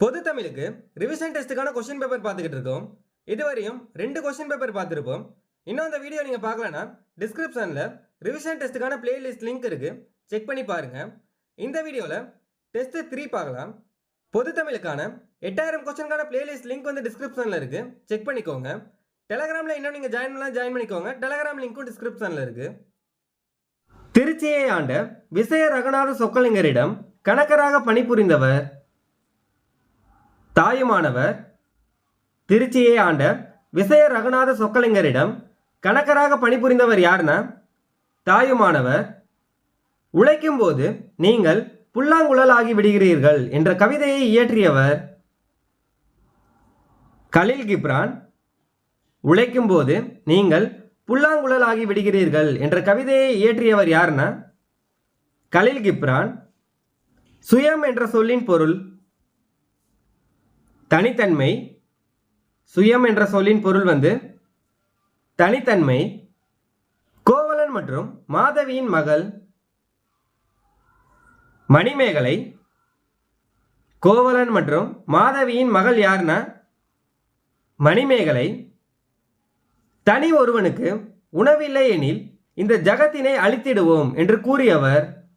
பொது தமிழுக்கு revision டெஸ்ட்டுக்கான question paper பார்த்துக்கிட்டு இருக்கோம். இதுவரையும் ரெண்டு கொஸ்டின் பேப்பர் பார்த்துருப்போம். இன்னும் அந்த வீடியோ நீங்கள் பார்க்கலனா டிஸ்கிரிப்ஷனில் ரிவிஷன் டெஸ்ட்டுக்கான பிளேலிஸ்ட் லிங்க் இருக்குது செக் பண்ணி பாருங்கள் இந்த வீடியோவில் டெஸ்ட்டு த்ரீ பார்க்கலாம். பொது தமிழுக்கான எட்டாயிரம் கொஸ்டினுக்கான பிளேலிஸ்ட் லிங்க் வந்து டிஸ்கிரிப்ஷனில் இருக்குது செக் பண்ணிக்கோங்க. டெலகிராமில் இன்னும் நீங்கள் ஜாயின் பண்ணலாம் ஜாயின் பண்ணிக்கோங்க. டெலகிராம் லிங்க்கும் டிஸ்கிரிப்ஷனில் இருக்குது திருச்சியை ஆண்ட விசய ரகுநாத சொக்கலிங்கரிடம் கணக்கராக பணிபுரிந்தவர் தாயுமானவர் திருச்சியை ஆண்ட விசய ரகுநாத சொக்கலிங்கரிடம் கணக்கராக பணிபுரிந்தவர் யாருன்னா தாயுமானவர் உழைக்கும் போது நீங்கள் புல்லாங்குழலாகி விடுகிறீர்கள் என்ற கவிதையை இயற்றியவர் கலில் கிப்ரான் உழைக்கும் போது நீங்கள் புல்லாங்குழலாகி விடுகிறீர்கள் என்ற கவிதையை இயற்றியவர் யாருன்னா கலில் கிப்ரான் சுயம் என்ற சொல்லின் பொருள் தனித்தன்மை சுயம் என்ற சொல்லின் பொருள் வந்து தனித்தன்மை கோவலன் மற்றும் மாதவியின் மகள் மணிமேகலை கோவலன் மற்றும் மாதவியின் மகள் யாருன்னா மணிமேகலை. தனி ஒருவனுக்கு உணவில்லை எனில் இந்த ஜகத்தினை அழித்திடுவோம் என்று கூறியவர்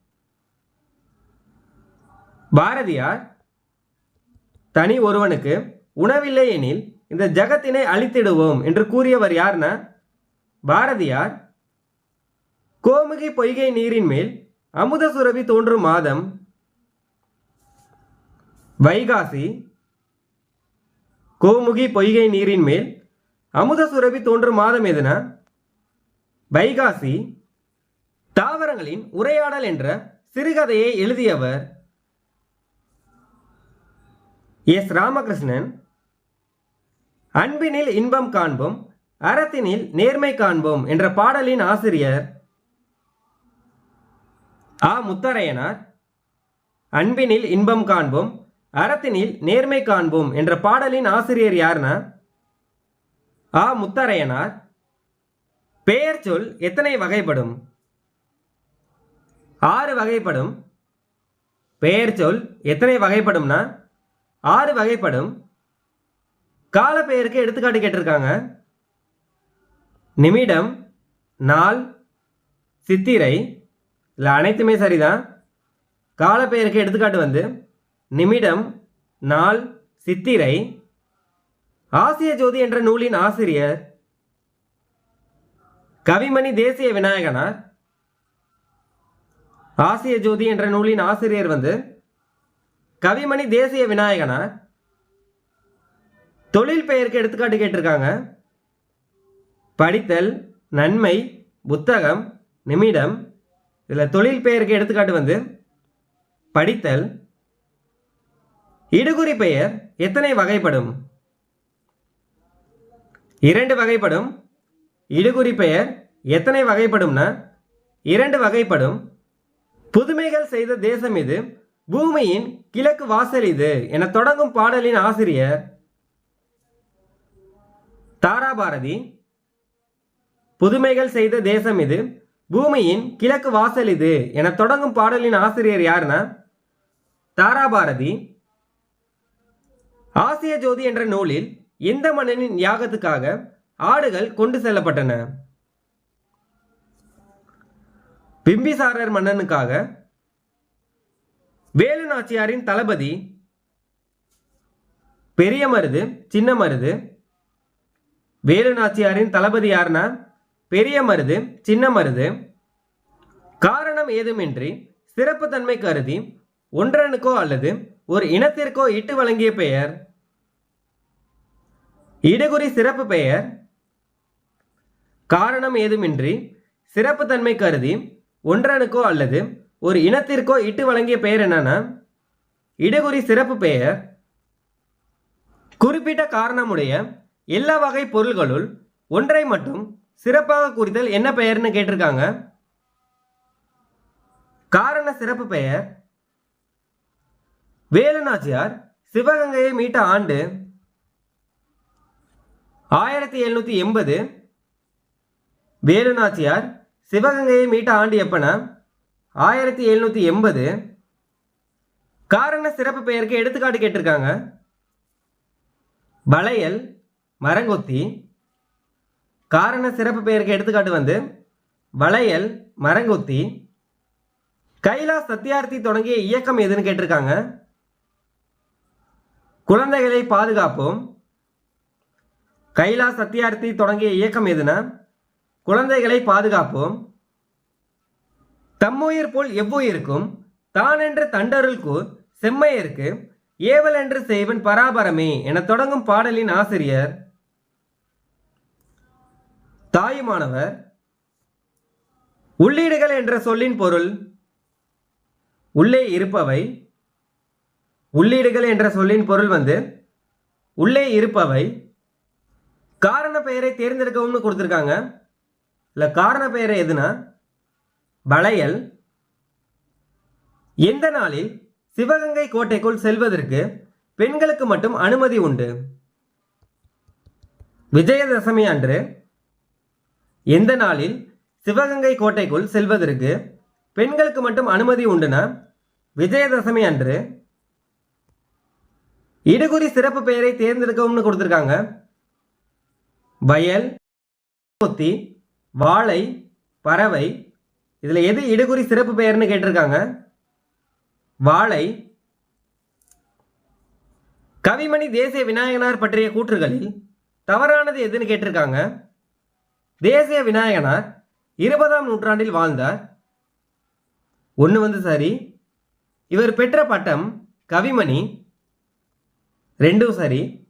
பாரதியார். தனி ஒருவனுக்கு உணவில்லை எனில் இந்த ஜகத்தினை அழித்திடுவோம் என்று கூறியவர் யார்னா? பாரதியார். கோமுகி பொய்கை நீரின் மேல் அமுத சுரபி தோன்றும் மாதம். வைகாசி. கோமுகி பொய்கை நீரின் மேல் அமுத சுரபி தோன்றும் மாதம் எதுனா? வைகாசி. தாவரங்களின் உரையாடல் என்ற சிறுகதையை எழுதியவர் எஸ் ராமகிருஷ்ணன். அன்பினில் இன்பம் காண்போம் அறத்தினில் நேர்மை காண்போம் என்ற பாடலின் ஆசிரியர் ஆ. முத்தரையனார். அன்பினில் இன்பம் காண்போம் அறத்தினில் நேர்மை காண்போம் என்ற பாடலின் ஆசிரியர் யார்னா? ஆ. முத்தரையனார். பெயர் சொல் எத்தனை வகைப்படும்? ஆறு வகைப்படும். பெயர் சொல் எத்தனை வகைப்படும்னா? ஆறு வகைப்படும். கால பெயருக்கு எடுத்துக்காட்டு கேட்டிருக்காங்க. நிமிடம் நாள் சித்திரை. இல்லை அனைத்துமே சரிதான். கால பெயருக்கு எடுத்துக்காட்டு வந்து நிமிடம் நாள் சித்திரை. ஆசிய ஜோதி என்ற நூலின் ஆசிரியர் கவிமணி தேசிய விநாயகனார். ஆசிய ஜோதி என்ற நூலின் ஆசிரியர் வந்து கவிமணி தேசிய விநாயகனா தொழில் பெயருக்கு எடுத்துக்காட்டு கேட்டிருக்காங்க. படித்தல் நன்மை புத்தகம் நிமிடம். இதில் தொழில் பெயருக்கு எடுத்துக்காட்டு வந்து படித்தல் இடுகுறி பெயர் எத்தனை வகைப்படும்? இரண்டு வகைப்படும். இடுகுறி பெயர் எத்தனை வகைப்படும்னா இரண்டு வகைப்படும். புதுமைகள் செய்த தேசம் இது. பூமியின் கிழக்கு வாசல் இது. என தொடங்கும் பாடலின் ஆசிரியர் தாராபாரதி. புதுமைகள் செய்த தேசம் இது. பூமியின் கிழக்கு வாசல் இது. என தொடங்கும் பாடலின் ஆசிரியர் யாருன்னா? தாராபாரதி. ஆசிய ஜோதி என்ற நூலில் எந்த மன்னனின் யாகத்துக்காக ஆடுகள் கொண்டு செல்லப்பட்டன? பிம்பிசாரர் மன்னனுக்காக வேலு நாச்சியாரின் தளபதி பெரிய மருது சின்ன மருது. வேலு நாச்சியாரின் தளபதி யாருன்னா பெரிய மருது சின்ன மருது. காரணம் ஏதுமின்றி சிறப்பு தன்மை கருதி ஒன்றனுக்கோ அல்லது ஒரு இனத்திற்கோ இட்டு வழங்கிய பெயர். இடுகுறி சிறப்பு பெயர். காரணம் ஏதுமின்றி சிறப்பு தன்மை கருதி ஒன்றனுக்கோ அல்லது ஒரு இனத்திற்கோ இட்டு வழங்கிய பெயர் என்னன்னா? இடகுறி சிறப்பு பெயர் குறிப்பிட்ட காரணமுடைய எல்லா வகை பொருள்களுள் ஒன்றை மட்டும் சிறப்பாக குறித்தல் என்ன பெயர்னு கேட்டிருக்காங்க? காரண சிறப்பு பெயர் வேலுநாச்சியார் சிவகங்கையை மீட்ட ஆண்டு ஆயிரத்தி எழுநூற்றி எண்பது வேலுநாச்சியார் சிவகங்கையை மீட்ட ஆண்டு எப்பனா? ஆயிரத்தி எழுநூற்றி எண்பது காரண சிறப்பு பெயருக்கு எடுத்துக்காட்டு கேட்டிருக்காங்க. வளையல் மரங்கொத்தி. காரண சிறப்பு பெயருக்கு எடுத்துக்காட்டு வந்து வளையல் மரங்கொத்தி. கைலாஸ் சத்யார்த்தி தொடங்கிய இயக்கம் எதுன்னு கேட்டிருக்காங்க. குழந்தைகளை பாதுகாப்போம். கைலாஸ் சத்யார்த்தி தொடங்கிய இயக்கம் எதுனா குழந்தைகளை பாதுகாப்போம். தம்முயிர் போல் எவ்வுயிருக்கும்? தான் என்ற தண்டருள் செம்மையருக்கு ஏவல் என்று செய்வன் பராபரமே என தொடங்கும் பாடலின் ஆசிரியர் தாயுமானவர். உள்ளீடுகள் என்ற சொல்லின் பொருள் உள்ளே இருப்பவை. உள்ளீடுகள் என்ற சொல்லின் பொருள் வந்து உள்ளே இருப்பவை. காரண பெயரை தேர்ந்தெடுக்கவும்னு கொடுத்துருக்காங்க. இல்லை காரண பெயரை எதுனா? வளையல். எந்த நாளில் சிவகங்கை கோட்டைக்குள் செல்வதற்கு பெண்களுக்கு மட்டும் அனுமதி உண்டு? விஜயதசமி அன்று. எந்த நாளில் சிவகங்கை கோட்டைக்குள் செல்வதற்கு பெண்களுக்கு மட்டும் அனுமதி உண்டுனா விஜயதசமி அன்று? இடுகுறி சிறப்பு பெயரை தேர்ந்தெடுக்கவும்னு கொடுத்துருக்காங்க. வயல் கொத்தி வாழை பறவை இதில் எது இடுகுறி சிறப்பு பெயர்னு கேட்டிருக்காங்க? வாழை. கவிமணி தேசிய விநாயகனார் பற்றிய கூற்றுகளில் தவறானது எதுன்னு கேட்டிருக்காங்க? தேசிய விநாயகனார் இருபதாம் நூற்றாண்டில் வாழ்ந்தார். ஒன்று வந்து சரி. இவர் பெற்ற பட்டம் கவிமணி. ரெண்டும் சரி.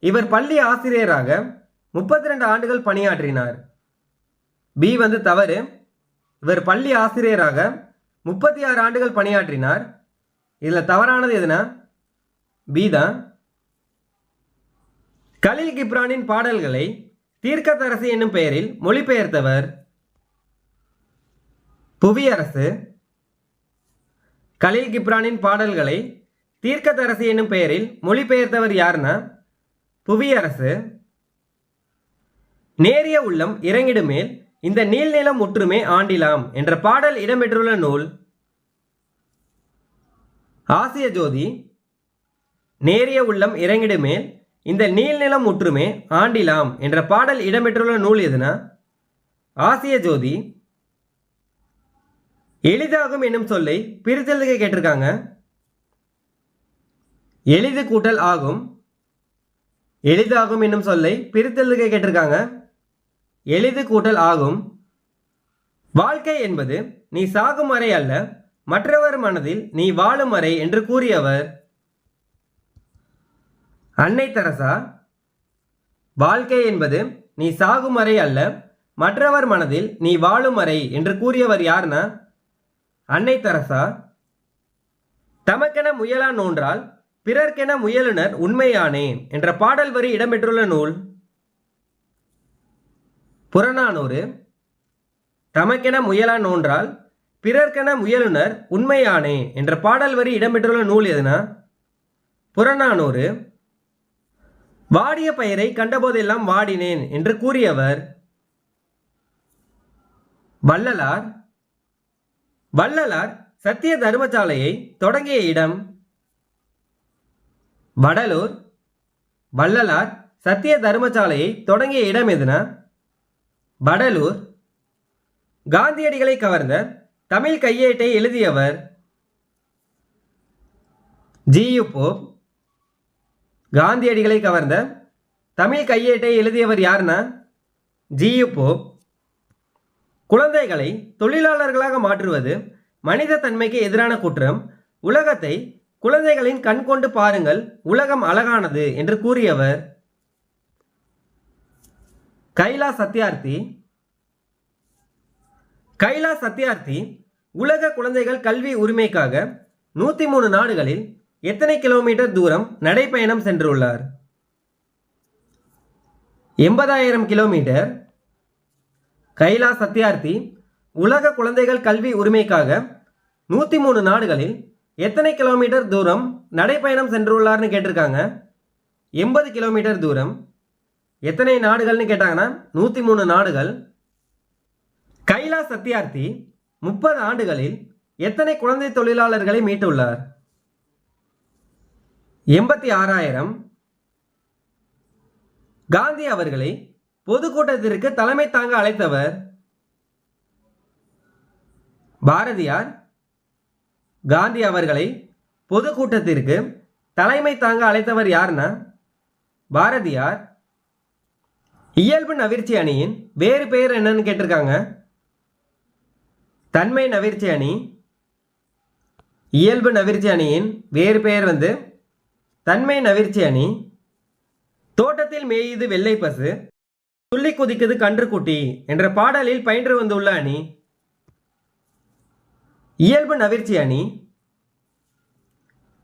இவர் பள்ளி ஆசிரியராக முப்பத்தி ரெண்டு ஆண்டுகள் பணியாற்றினார். பி வந்து தவறு. இவர் பள்ளி ஆசிரியராக முப்பத்தி ஆறு ஆண்டுகள் பணியாற்றினார். இதில் தவறானது எதுனா? பீதா கலில் கிப்ரானின் பாடல்களை தீர்க்கதரசு என்னும் பெயரில் மொழிபெயர்த்தவர். புவியரசு. கலீல் கிப்ரானின் பாடல்களை தீர்க்கதரசி என்னும் பெயரில் மொழிபெயர்த்தவர் யாருன்னா புவியரசு. நேரிய உள்ளம் இறங்கிடுமேல் இந்த நீள்நிலம் முற்றுமே ஆண்டிலாம் என்ற பாடல் இடம்பெற்றுள்ள நூல் ஆசிய ஜோதி நேரிய உள்ளம் இறங்கிடுமேல் இந்த நீள்நிலம் முற்றுமே ஆண்டிலாம் என்ற பாடல் இடம்பெற்றுள்ள நூல் எதுனா? ஆசிய ஜோதி எளிதாகும் என்னும் சொல்லை பிரித்தலுக்கு கேட்டிருக்காங்க. எளிது கூட்டல் ஆகும். எளிதாகும் என்னும் சொல்லை பிரித்தலுக்கு கேட்டிருக்காங்க. எளிது கூட்டல் ஆகும். வாழ்க்கை என்பது நீ சாகும் வரை அல்ல மற்றவர் மனதில் நீ வாழும் வரை என்று கூறியவர். அன்னை தரசா வாழ்க்கை என்பது நீ சாகும் வரை அல்ல மற்றவர் மனதில் நீ வாழும் வரை என்று கூறியவர் யார்னா? அன்னை தரசா தமக்கென முயலா நோன்றால் பிறர்க்கென முயலுனர் உண்மையானேன் என்ற பாடல் வரி இடம்பெற்றுள்ள நூல். புறநானூறு. தமக்கென முயலா நோன்றால் பிறர்க்கென முயலுனர் உண்மையானே என்ற பாடல் வரி இடம்பெற்றுள்ள நூல் எதுனா? புறநானூறு. வாடிய பயிரை கண்டபோதெல்லாம் வாடினேன் என்று கூறியவர் வள்ளலார். வள்ளலார் சத்திய தர்மசாலையை தொடங்கிய இடம் வடலூர். வள்ளலார் சத்திய தர்மசாலையை தொடங்கிய இடம் எதுனா? வடலூர். காந்தியடிகளை கவர்ந்த தமிழ் கையேட்டை எழுதியவர் ஜியு போப். காந்தியடிகளை கவர்ந்த தமிழ் கையேட்டை எழுதியவர் யாருன்னா ஜியு போப். குழந்தைகளை தொழிலாளர்களாக மாற்றுவது மனித தன்மைக்கு எதிரான குற்றம். உலகத்தை குழந்தைகளின் கண் கொண்டு பாருங்கள். உலகம் அழகானது என்று கூறியவர் கைலா சத்யார்த்தி கைலா சத்யார்த்தி உலக குழந்தைகள் கல்வி உரிமைக்காக நூற்றி மூணு நாடுகளில் எத்தனை கிலோமீட்டர் தூரம் நடைப்பயணம் சென்றுள்ளார்? எண்பதாயிரம் கிலோமீட்டர். கைலா சத்யார்த்தி உலக குழந்தைகள் கல்வி உரிமைக்காக நூற்றி மூணு நாடுகளில் எத்தனை கிலோமீட்டர் தூரம் நடைப்பயணம் சென்றுள்ளார்னு கேட்டிருக்காங்க. எண்பது கிலோமீட்டர் தூரம். எத்தனை நாடுகள்னு கேட்டாங்கன்னா நூற்றி மூணு நாடுகள். கைலா சத்யார்த்தி முப்பது ஆண்டுகளில் எத்தனை குழந்தை தொழிலாளர்களை மீட்டுள்ளார்? எண்பத்தி ஆறாயிரம். காந்தி அவர்களை பொதுக்கூட்டத்திற்கு தலைமை தாங்க அழைத்தவர் பாரதியார். காந்தி அவர்களை பொதுக்கூட்டத்திற்கு தலைமை தாங்க அழைத்தவர் யாருன்னா பாரதியார். இயல்பு நவிர்ச்சி அணியின் வேறு பெயர் என்னன்னு கேட்டிருக்காங்க. தன்மை நவிர்ச்சி அணி இயல்பு நவிர்ச்சி அணியின் வேறு பெயர் வந்து தன்மை நவிர்ச்சி அணி தோட்டத்தில் மேயுது வெள்ளை பசு துள்ளி குதிக்குது கன்றுக்குட்டி என்ற பாடலில் பயின்று வந்துள்ள அணி. இயல்பு நவிர்ச்சி அணி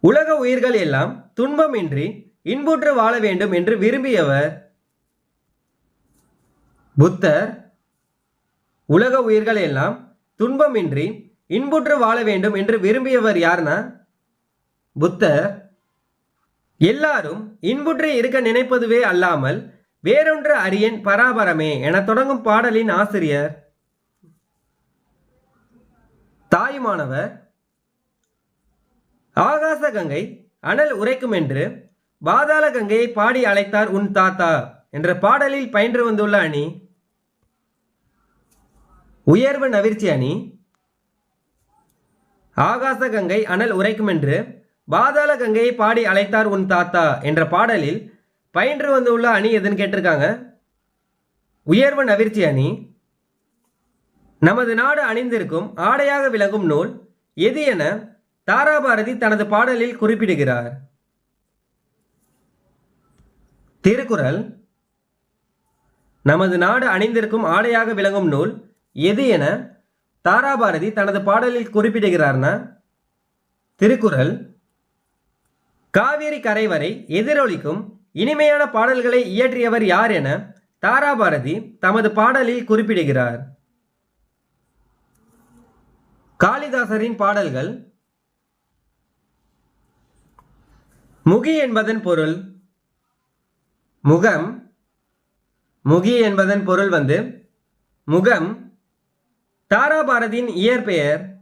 உலக உயிர்கள் எல்லாம் துன்பமின்றி இன்புற்று வாழ வேண்டும் என்று விரும்பியவர் புத்தர் உலக உயிர்கள் எல்லாம் துன்பமின்றி இன்புற்று வாழ வேண்டும் என்று விரும்பியவர் யார்னா? புத்தர் எல்லாரும் இன்புற்று இருக்க நினைப்பதுவே அல்லாமல் வேறொன்று அரியன் பராபரமே என தொடங்கும் பாடலின் ஆசிரியர். தாயுமானவர் ஆகாச கங்கை அனல் உரைக்கும் என்று பாதாள கங்கையை பாடி அழைத்தார் உன் தாத்தா என்ற பாடலில் பயின்று வந்துள்ள அணி உயர்வு நவிர்ச்சி அணி. ஆகாச கங்கை அனல் உரைக்கும் என்று பாதாள கங்கையை பாடி அழைத்தார் உன் தாத்தா என்ற பாடலில் பயின்று வந்துள்ள அணி எதுன்னு கேட்டிருக்காங்க. உயர்வு நவிர்ச்சி அணி. நமது நாடு அணிந்திருக்கும் ஆடையாக விளங்கும் நூல் எது என தாராபாரதி தனது பாடலில் குறிப்பிடுகிறார். திருக்குறள். நமது நாடு அணிந்திருக்கும் ஆடையாக விளங்கும் நூல் எது என தாராபாரதி தனது பாடலில் குறிப்பிடுகிறார்னா திருக்குறள் காவேரி கரை வரை எதிரொலிக்கும் இனிமையான பாடல்களை இயற்றியவர் யார் என தாராபாரதி தமது பாடலில் குறிப்பிடுகிறார். காளிதாசரின் பாடல்கள் முகி என்பதன் பொருள் முகம் முகி என்பதன் பொருள் வந்து முகம் தாராபாரதியின் இயற்பெயர்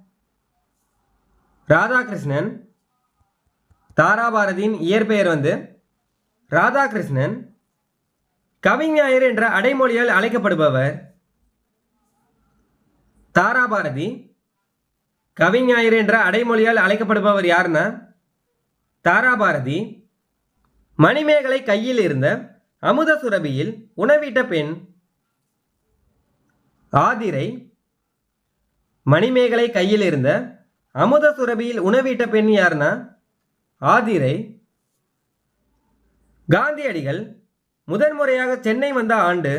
ராதாகிருஷ்ணன். தாராபாரதியின் இயற்பெயர் வந்து ராதாகிருஷ்ணன். கவிஞாயர் என்ற அடைமொழியால் அழைக்கப்படுபவர் தாராபாரதி கவிஞாயர் என்ற அடைமொழியால் அழைக்கப்படுபவர் யாருன்னா தாராபாரதி மணிமேகலை கையில் இருந்த அமுத சுரபியில் உணவிட்ட பெண் ஆதிரை மணிமேகலை கையில் இருந்த அமுத சுரபியில் உணவீட்ட பெண் யாருன்னா ஆதிரை. காந்தியடிகள் முதன்முறையாக சென்னை வந்த ஆண்டு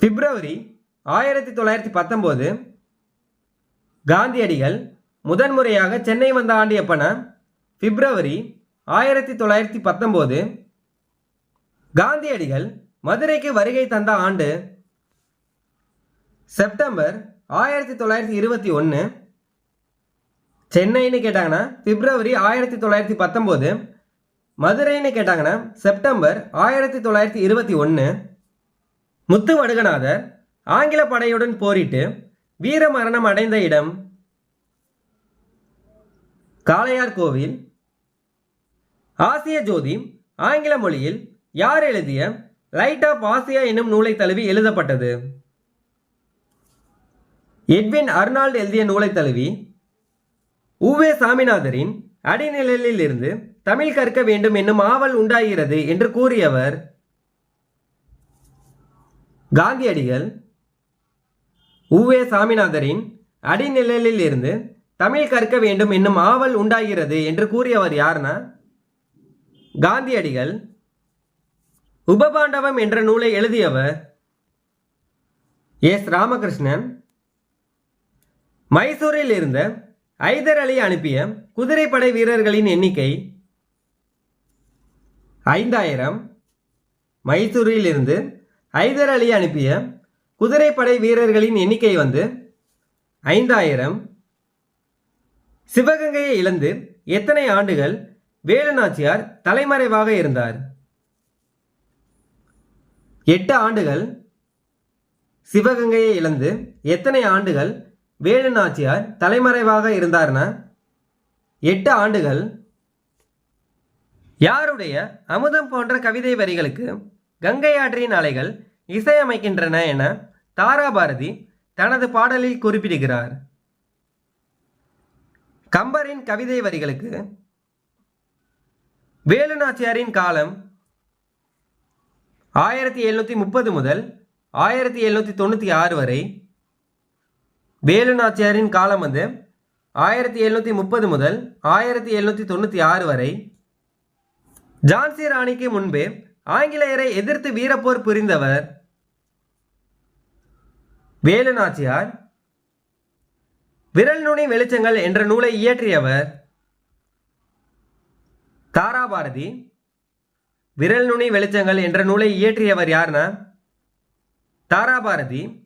பிப்ரவரி ஆயிரத்தி தொள்ளாயிரத்தி பத்தொம்போது காந்தியடிகள் முதன்முறையாக சென்னை வந்த ஆண்டு எப்பனா? பிப்ரவரி ஆயிரத்தி தொள்ளாயிரத்தி பத்தொம்போது காந்தியடிகள் மதுரைக்கு வருகை தந்த ஆண்டு செப்டம்பர் ஆயிரத்தி தொள்ளாயிரத்தி இருபத்தி ஒன்று சென்னைன்னு கேட்டாங்கன்னா பிப்ரவரி ஆயிரத்தி தொள்ளாயிரத்தி பத்தொம்போது மதுரைன்னு கேட்டாங்கன்னா செப்டம்பர் ஆயிரத்தி தொள்ளாயிரத்தி இருபத்தி ஒன்று முத்து வடுகநாதர் ஆங்கில படையுடன் போரிட்டு வீர மரணம் அடைந்த இடம் காளையார் கோவில். ஆசிய ஜோதி ஆங்கில மொழியில் யார் எழுதிய லைட் ஆஃப் ஆசியா என்னும் நூலை தழுவி எழுதப்பட்டது. எட்வின் அர்னால்டு எழுதிய நூலை தழுவி உவே சாமிநாதரின் அடிநிழலில் இருந்து தமிழ் கற்க வேண்டும் என்னும் ஆவல் உண்டாகிறது என்று கூறியவர் காந்தியடிகள். உவே சாமிநாதரின் அடிநிழலில் இருந்து தமிழ் கற்க வேண்டும் என்னும் ஆவல் உண்டாகிறது என்று கூறியவர் யார்னா? காந்தியடிகள். உபபாண்டவம் என்ற நூலை எழுதியவர் எஸ். ராமகிருஷ்ணன். மைசூரில் இருந்த ஐதர் அலி அனுப்பிய குதிரைப்படை வீரர்களின் எண்ணிக்கை ஐந்தாயிரம். மைசூரில் இருந்து ஐதர் அலி அனுப்பிய குதிரைப்படை வீரர்களின் எண்ணிக்கை வந்து ஐந்தாயிரம். சிவகங்கையை இழந்து எத்தனை ஆண்டுகள் வேலுநாச்சியார் தலைமறைவாக இருந்தார்? எட்டு ஆண்டுகள் சிவகங்கையை இழந்து எத்தனை ஆண்டுகள் வேலு நாச்சியார் தலைமறைவாக இருந்தார்னா? எட்டு ஆண்டுகள். யாருடைய அமுதம் போன்ற கவிதை வரிகளுக்கு கங்கை ஆற்றின் அலைகள் இசையமைக்கின்றன என தாராபாரதி தனது பாடலில் குறிப்பிடுகிறார். கம்பரின் கவிதை வரிகளுக்கு வேலுநாச்சியாரின் காலம் ஆயிரத்தி எழுநூற்றி முப்பது முதல் ஆயிரத்தி எழுநூற்றி தொண்ணூற்றி ஆறு வரை வேலுநாச்சியாரின் காலம் வந்து ஆயிரத்தி எழுநூற்றி முப்பது முதல் ஆயிரத்தி எழுநூற்றி தொண்ணூற்றி ஆறு வரை. ஜான்சி ராணிக்கு முன்பே ஆங்கிலேயரை எதிர்த்து வீரப்போர் புரிந்தவர் வேலுநாச்சியார். விரல் நுனி வெளிச்சங்கள் என்ற நூலை இயற்றியவர் தாராபாரதி. விரல் நுனி வெளிச்சங்கள் என்ற நூலை இயற்றியவர் யார்னா? தாராபாரதி.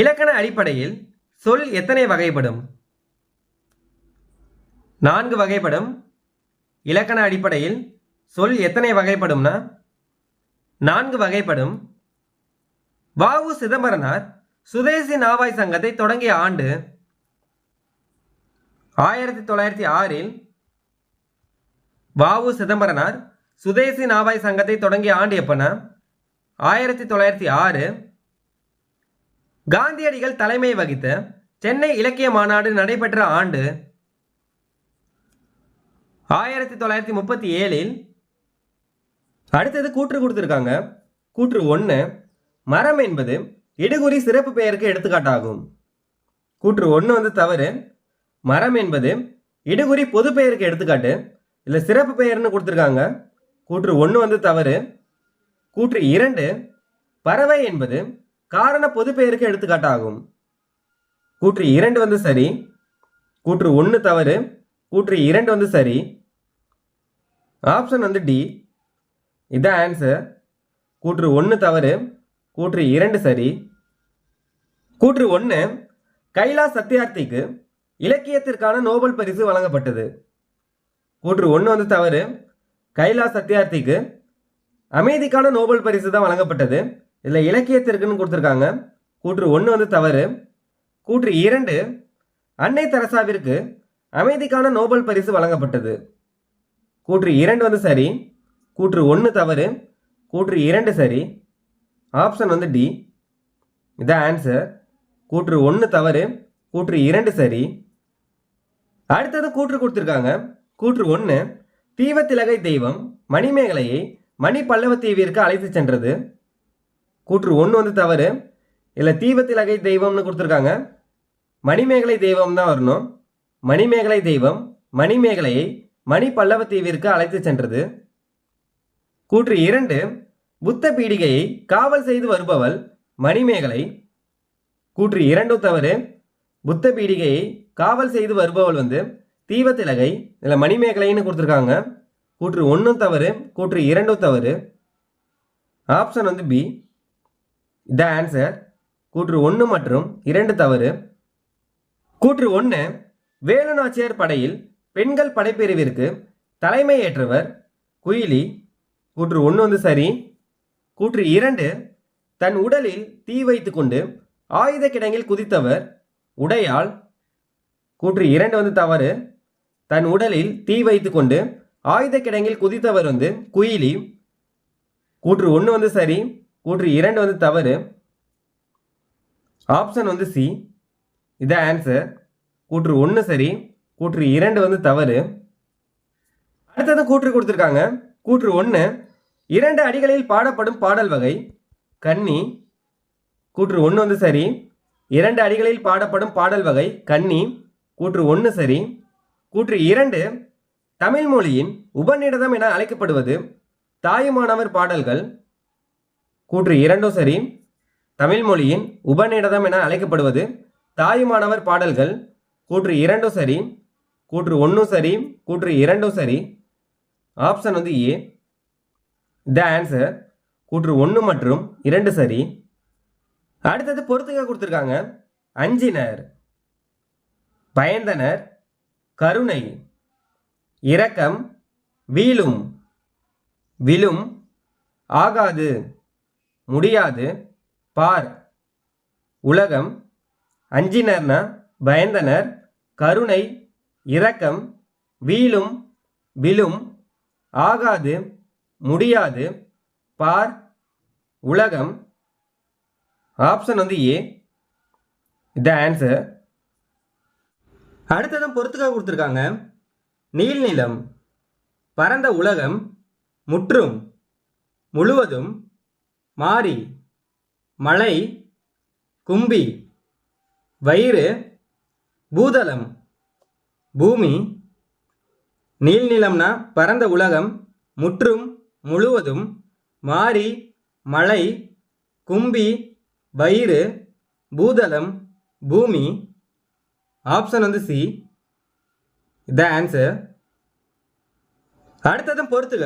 இலக்கண அடிப்படையில் சொல் எத்தனை வகைப்படும்? நான்கு வகைப்படும். இலக்கண அடிப்படையில் சொல் எத்தனை வகைப்படும்னா நான்கு வகைப்படும். வாவு சிதம்பரனார் சுதேசி நாவாய் சங்கத்தை தொடங்கிய ஆண்டு ஆயிரத்தி தொள்ளாயிரத்தி ஆறில் வாவு சிதம்பரனார் சுதேசி நாவாய் சங்கத்தை தொடங்கிய ஆண்டு எப்பனா ஆயிரத்தி தொள்ளாயிரத்தி ஆறு காந்தியடிகள் தலைமை வகித்த சென்னை இலக்கிய மாநாடு நடைபெற்ற ஆண்டு ஆயிரத்தி தொள்ளாயிரத்தி முப்பத்தி ஏழில் அடுத்தது கூற்று கொடுத்துருக்காங்க. கூற்று ஒன்று மரம் என்பது இடுகுறி சிறப்பு பெயருக்கு எடுத்துக்காட்டாகும். கூற்று ஒன்று வந்து தவறு. மரம் என்பது இடுகுறி பொது பெயருக்கு எடுத்துக்காட்டு. இல்லை சிறப்பு பெயர்னு கொடுத்துருக்காங்க. கூற்று ஒன்று வந்து தவறு. கூற்று இரண்டு பறவை என்பது காரண பொது பெயருக்கு எடுத்துக்காட்டாகும். கூற்று இரண்டு வந்து சரி. கூற்று ஒன்று தவறு. கூற்று இரண்டு வந்து சரி. ஆப்ஷன் வந்து டி. இதான் ஆன்சர். கூற்று ஒன்று தவறு. கூற்று இரண்டு சரி. கூற்று ஒன்று கைலா சத்யார்த்திக்கு இலக்கியத்திற்கான நோபல் பரிசு வழங்கப்பட்டது. கூற்று ஒன்று வந்து தவறு. கைலா சத்யார்த்திக்கு அமைதிக்கான நோபல் பரிசு தான் வழங்கப்பட்டது. இதில் இலக்கியத்திற்குன்னு கொடுத்துருக்காங்க. கூற்று ஒன்று வந்து தவறு. கூற்று இரண்டு அன்னை தெரசாவிற்கு அமைதிக்கான நோபல் பரிசு வழங்கப்பட்டது. கூற்று இரண்டு வந்து சரி. கூற்று ஒன்று தவறு. கூற்று இரண்டு சரி. ஆப்ஷன் வந்து டி. இதான் ஆன்சர். கூற்று ஒன்று தவறு. கூற்று இரண்டு சரி. அடுத்தது கூற்று கொடுத்துருக்காங்க. கூற்று ஒன்று தீவத்திலகை தெய்வம் மணிமேகலையை மணி பல்லவ தீவிற்கு அழைத்து சென்றது. கூற்று ஒன்று வந்து தவறு. இல்லை தீபத்திலகை தெய்வம்னு கொடுத்துருக்காங்க. மணிமேகலை தெய்வம் தான் வரணும். மணிமேகலை தெய்வம் மணிமேகலையை மணி பல்லவ தீவிற்கு அழைத்து சென்றது. கூற்று இரண்டு புத்த பீடிகையை காவல் செய்து வருபவள் மணிமேகலை. கூற்று இரண்டும் தவறு. புத்த பீடிகையை காவல் செய்து வருபவள் வந்து தீவத்திலகை இதில் மணிமேகலைன்னு கொடுத்துருக்காங்க. கூற்று ஒன்றும் தவறு கூற்று இரண்டும் தவறு. ஆப்ஷன் வந்து பி. த ஆன்சர் கூற்று ஒன்று மற்றும் இரண்டு தவறு. கூற்று ஒன்று வேலுநாச்சியார் படையில் பெண்கள் படைப்பிரிவிற்கு தலைமை ஏற்றவர் குயிலி. கூற்று ஒன்று வந்து சரி. கூற்று இரண்டு தன் உடலில் தீ வைத்துக்கொண்டு ஆயுத கிடங்கில் குதித்தவர் உடையாள். கூற்று இரண்டு வந்து தவறு தன் உடலில் தீ வைத்துக்கொண்டு ஆயுத கிடங்கில் குதித்தவர் வந்து குயிலி. கூற்று ஒன்று வந்து சரி. கூற்று இரண்டு வந்து தவறு. ஆப்ஷன் வந்து சி இதான் ஆன்சர் கூற்று ஒன்று சரி. கூற்று இரண்டு வந்து தவறு. அடுத்தது கூற்று கொடுத்துருக்காங்க. கூற்று ஒன்று இரண்டு அடிகளில் பாடப்படும் பாடல் வகை. கன்னி கூற்று ஒன்று வந்து சரி. இரண்டு அடிகளில் பாடப்படும் பாடல் வகை. கன்னி கூற்று ஒன்று சரி. கூற்று இரண்டு. தமிழ் மொழியின் உபநிடதம் என அழைக்கப்படுவது தாயுமானவர் பாடல்கள். கூற்று இரண்டும் சரி தமிழ் மொழியின் உபநிடதம் என அழைக்கப்படுவது தாயுமானவர் பாடல்கள். கூற்று இரண்டும் சரி கூற்று ஒன்றும் சரி கூற்று இரண்டும் சரி ஆப்ஷன் வந்து ஏ த ஆன்சர் கூற்று ஒன்று மற்றும் இரண்டு சரி அடுத்தது பொறுத்துக்க கொடுத்துருக்காங்க. அஞ்சினர் பயந்தனர் கருணை இரக்கம் வீழும் விழும் ஆகாது. முடியாது. பார். உலகம். அஞ்சினர்னா பயந்தனர். கருணை. இரக்கம். வீழும். விழும். ஆகாது. முடியாது. பார். உலகம். ஆப்ஷன் வந்து ஏ. The answer. அடுத்ததும் பொறுத்துக்காக கொடுத்துருக்காங்க. நீள்நிலம் பரந்த உலகம். முற்றும். முழுவதும். மாறி மலை கும்பி வயிறு பூதலம் பூமி நீள்நிலம்னா பரந்த உலகம் முற்றும் முழுவதும் மாறி மலை கும்பி வயிறு பூதலம் பூமி ஆப்ஷன் வந்து சி த ஆன்சர் அடுத்ததும் பொறுத்துக.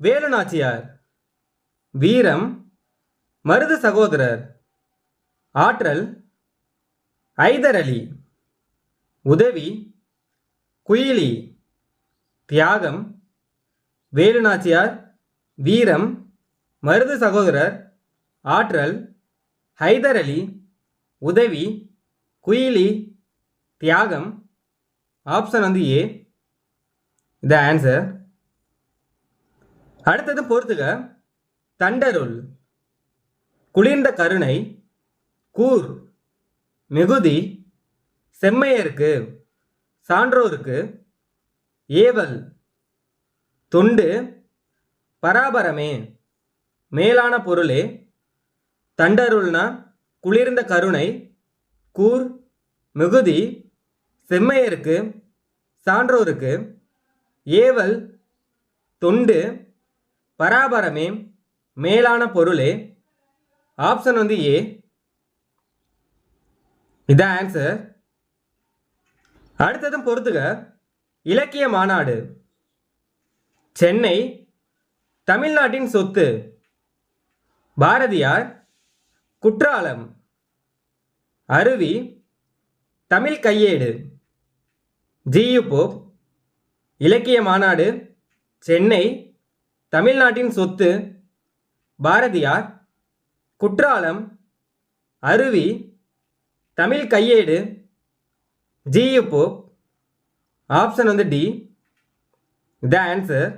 வேலு நாச்சியார் வீரம் மருது சகோதரர் ஆற்றல் ஐதர் அலி உதவி குயிலி தியாகம் வேலுநாச்சியார் வீரம் மருது சகோதரர் ஆற்றல் ஹைதர் அலி உதவி குயிலி தியாகம் ஆப்ஷன் வந்து ஏ. த ஆன்சர் அடுத்தது பொறுத்துக்க தண்டருள் குளிர்ந்த கருணை கூர் மிகுதி செம்மையருக்கு சான்றோருக்கு ஏவல் தொண்டு பராபரமே மேலான பொருளே தண்டருள்னா குளிர்ந்த கருணை கூர் மிகுதி செம்மையருக்கு சான்றோருக்கு ஏவல் தொண்டு பராபரமே மேலான பொருளே. ஆப்ஷன் வந்து ஏ இதான் ஆன்சர் அடுத்ததும் பொறுத்துக. இலக்கிய மாநாடு. சென்னை தமிழ்நாட்டின் சொத்து. பாரதியார் குற்றாலம். அருவி தமிழ் கையேடு. ஜியு போப் இலக்கிய மாநாடு. சென்னை தமிழ்நாட்டின் சொத்து. பாரதியார் குற்றாலம் அருவி தமிழ் கையேடு ஜியு போப் ஆப்ஷன் வந்து டி த ஆன்சர்